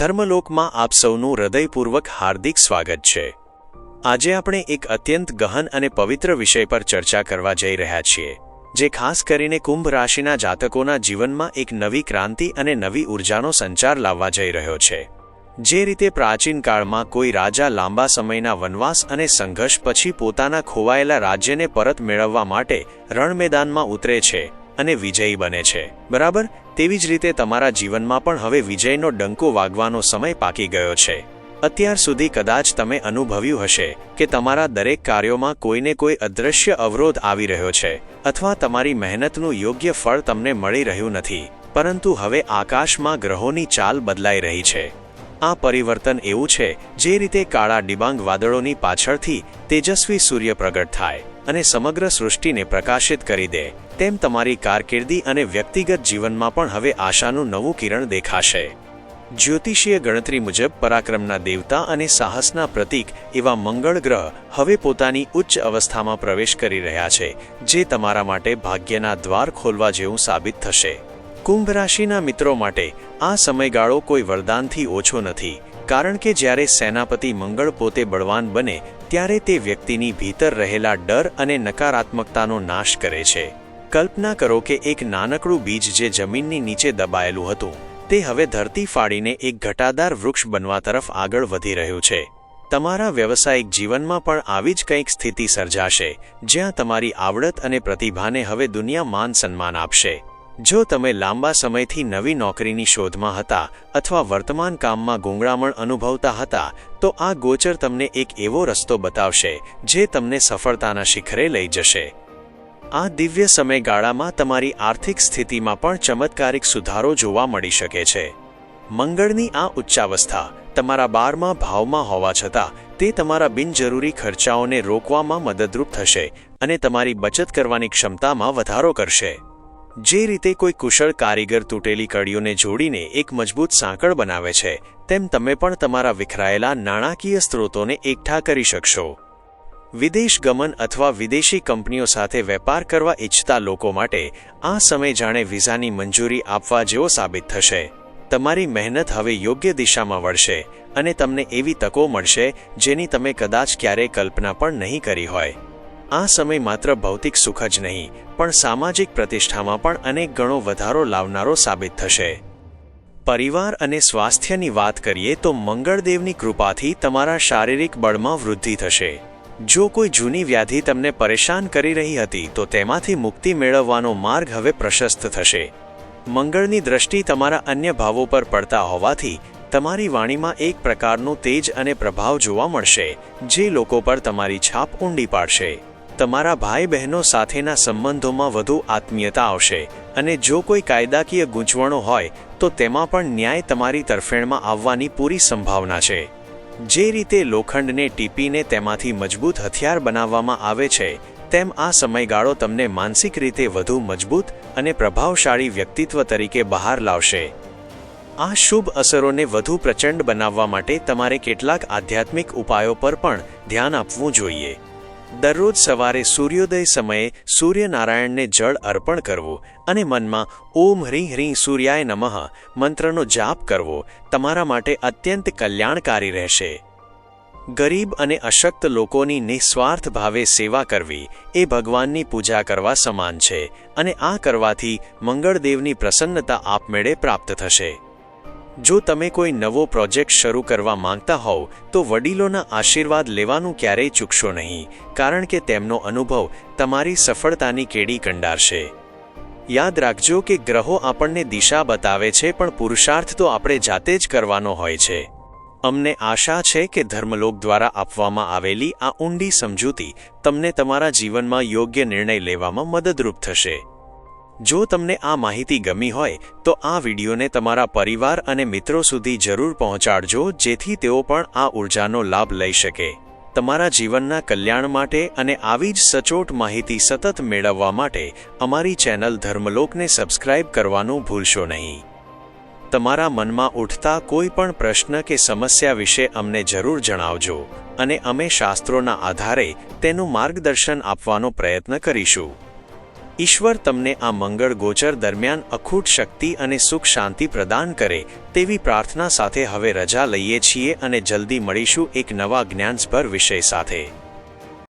ધર્મલોકમાં આપ સૌનું હૃદયપૂર્વક હાર્દિક સ્વાગત છે. આજે આપણે એક અત્યંત ગહન અને પવિત્ર વિષય પર ચર્ચા કરવા જઈ રહ્યા છીએ, જે ખાસ કરીને કુંભ રાશિના જાતકોના જીવનમાં એક નવી ક્રાંતિ અને નવી ઉર્જાનો સંચાર લાવવા જઈ રહ્યો છે. જે રીતે પ્રાચીન કાળમાં કોઈ રાજા લાંબા સમયના વનવાસ અને સંઘર્ષ પછી પોતાના ખોવાયેલા રાજ્યને પરત મેળવવા માટે રણમેદાનમાં ઉતરે છે અને વિજયી બને છે. બરાબર? તેવી જ રીતે તમારા જીવનમાં પણ હવે વિજયનો ડંકો વાગવાનો સમય પાકી ગયો છે. અત્યાર સુધી કદાચ તમે અનુભવ્યું હશે કે તમારા દરેક કાર્યોમાં કોઈને કોઈ અદૃશ્ય અવરોધ આવી રહ્યો છે, અથવા તમારી મહેનતનું યોગ્ય ફળ તમને મળી રહ્યું નથી, પરંતુ હવે આકાશમાં ગ્રહોની ચાલ બદલાઈ રહી છે. આ પરિવર્તન એવું છે જે રીતે કાળા ડિબાંગ વાદળોની પાછળથી તેજસ્વી સૂર્ય પ્રગટ થાય. અને સમગ્ર સૃષ્ટિને પ્રકાશિત કરી દે. તેમ તમારી કારકિર્દી અને વ્યક્તિગત જીવનમાં પણ હવે આશાનું નવું કિરણ દેખાશે. જ્યોતિષીય ગણતરી મુજબ પરાક્રમના દેવતા અને સાહસના પ્રતીક એવા મંગળ ગ્રહ હવે પોતાની ઉચ્ચ અવસ્થામાં પ્રવેશ કરી રહ્યા છે, જે તમારા માટે ભાગ્યના દ્વાર ખોલવા જેવું સાબિત થશે. કુંભ રાશિના મિત્રો માટે આ સમયગાળો કોઈ વરદાનથી ઓછો નથી, કારણ કે જ્યારે સેનાપતિ મંગળ પોતે બળવાન બને ત્યારે તે વ્યક્તિની ભીતર રહેલા ડર અને નકારાત્મકતાનો નાશ કરે છે. કલ્પના કરો કે એક નાનકડું બીજ જે જમીનની નીચે દબાયેલું હતું, તે હવે ધરતી ફાડીને એક ઘટાદાર વૃક્ષ બનવા તરફ આગળ વધી રહ્યું છે. તમારા વ્યવસાયિક જીવનમાં પણ આવી જ કંઈક સ્થિતિ સર્જાશે, જ્યાં તમારી આવડત અને પ્રતિભાને હવે દુનિયા માન સન્માન આપશે. જો તમે લાંબા સમયથી નવી નોકરીની શોધમાં હતા અથવા વર્તમાન કામમાં ગૂંગળામણ અનુભવતા હતા, તો આ ગોચર તમને એક એવો રસ્તો બતાવશે, જે તમને સફળતાના શિખરે લઈ જશે. આ દિવ્ય સમયગાળામાં તમારી આર્થિક સ્થિતિમાં પણ ચમત્કારિક સુધારો જોવા મળી શકે છે. મંગળની આ ઉચ્ચાવસ્થા, તમારા બારમાં ભાવમાં હોવા છતાં, તે તમારા બિનજરૂરી ખર્ચાઓને રોકવામાં મદદરૂપ થશે અને તમારી બચત કરવાની ક્ષમતામાં વધારો કરશે. જે રીતે કોઈ કુશળ કારીગર તૂટેલી કડીઓને જોડીને એક મજબૂત સાંકળ બનાવે છે, તેમ તમે પણ તમારા વિખરાયેલા નાણાકીય સ્ત્રોતોને એકઠા કરી શકશો. વિદેશ ગમન અથવા વિદેશી કંપનીઓ સાથે વેપાર કરવા ઈચ્છતા લોકો માટે આ સમય જાણે વિઝાની મંજૂરી આપવા જેવો સાબિત થશે. તમારી મહેનત હવે યોગ્ય દિશામાં વળશે અને તમને એવી તકો મળશે જેની તમે કદાચ ક્યારેય કલ્પના પણ નહીં કરી હોય. આ સમય માત્ર ભૌતિક સુખ જ નહીં, પણ સામાજિક પ્રતિષ્ઠામાં પણ અનેક ગણો વધારો લાવનારો સાબિત થશે. પરિવાર અને સ્વાસ્થ્યની વાત કરીએ તો મંગળદેવની કૃપાથી તમારા શારીરિક બળમાં વૃદ્ધિ થશે. જો કોઈ જૂની વ્યાધિ તમને પરેશાન કરી રહી હતી, તો તેમાંથી મુક્તિ મેળવવાનો માર્ગ હવે પ્રશસ્ત થશે. મંગળની દ્રષ્ટિ તમારા અન્ય ભાવો પર પડતા હોવાથી, તમારી વાણીમાં એક પ્રકારનું તેજ અને પ્રભાવ જોવા મળશે, જે લોકો પર તમારી છાપ ઊંડી પાડશે. તમારા ભાઈ બહેનો સાથેના સંબંધોમાં વધુ આત્મીયતા આવશે અને જો કોઈ કાયદાકીય ગૂંચવણો હોય, તો તેમાં પણ ન્યાય તમારી તરફેણમાં આવવાની પૂરી સંભાવના છે. જે રીતે લોખંડને ટીપીને તેમાંથી મજબૂત હથિયાર બનાવવામાં આવે છે, તેમ આ સમયગાળો તમને માનસિક રીતે વધુ મજબૂત અને પ્રભાવશાળી વ્યક્તિત્વ તરીકે બહાર લાવશે. આ શુભ અસરોને વધુ પ્રચંડ બનાવવા માટે તમારે કેટલાક આધ્યાત્મિક ઉપાયો પર પણ ધ્યાન આપવું જોઈએ. દરરોજ સવારે સૂર્યોદય સમયે સૂર્યનારાયણને જળ અર્પણ કરવું અને મનમાં ઓમ હ્રી હ્રી સૂર્યાય નમઃ મંત્રનો જાપ કરવો તમારા માટે અત્યંત કલ્યાણકારી રહેશે. ગરીબ અને અશક્ત લોકોની નિસ્વાર્થ ભાવે સેવા કરવી એ ભગવાનની પૂજા કરવા સમાન છે અને આ કરવાથી મંગળદેવની પ્રસન્નતા આપમેળે પ્રાપ્ત થશે. જો તમે કોઈ નવો પ્રોજેક્ટ શરૂ કરવા માંગતા હોવ, તો વડીલોના આશીર્વાદ લેવાનું ક્યારેય ચૂકશો નહીં, કારણ કે તેમનો અનુભવ તમારી સફળતાની કેડી કંડારશે. યાદ રાખજો કે ગ્રહો આપણને દિશા બતાવે છે, પણ પુરુષાર્થ તો આપણે જાતે જ કરવાનો હોય છે. અમને આશા છે કે ધર્મલોક દ્વારા આપવામાં આવેલી આ ઊંડી સમજૂતી તમને તમારા જીવનમાં યોગ્ય નિર્ણય લેવામાં મદદરૂપ થશે. જો તમને આ માહિતી ગમી હોય, તો આ વિડીયોને તમારા પરિવાર અને મિત્રો સુધી જરૂર પહોંચાડજો, જેથી તેઓ પણ આ ઉર્જાનો લાભ લઈ શકે. તમારા જીવનના કલ્યાણ માટે અને આવી જ સચોટ માહિતી સતત મેળવવા માટે અમારી ચેનલ ધર્મલોકને સબસ્ક્રાઇબ કરવાનું ભૂલશો નહીં. તમારા મનમાં ઉઠતા કોઈ પણ પ્રશ્ન કે સમસ્યા વિશે અમને જરૂર જણાવજો અને અમે શાસ્ત્રોના આધારે તેનું માર્ગદર્શન આપવાનો પ્રયત્ન કરીશું. ઈશ્વર તમને આ મંગળ ગોચર દરમિયાન અખૂટ શક્તિ અને સુખ શાંતિ પ્રદાન કરે તેવી પ્રાર્થના સાથે હવે રજા લઈએ છીએ અને જલ્દી મળીશું એક નવા જ્ઞાનસભર વિષય સાથે.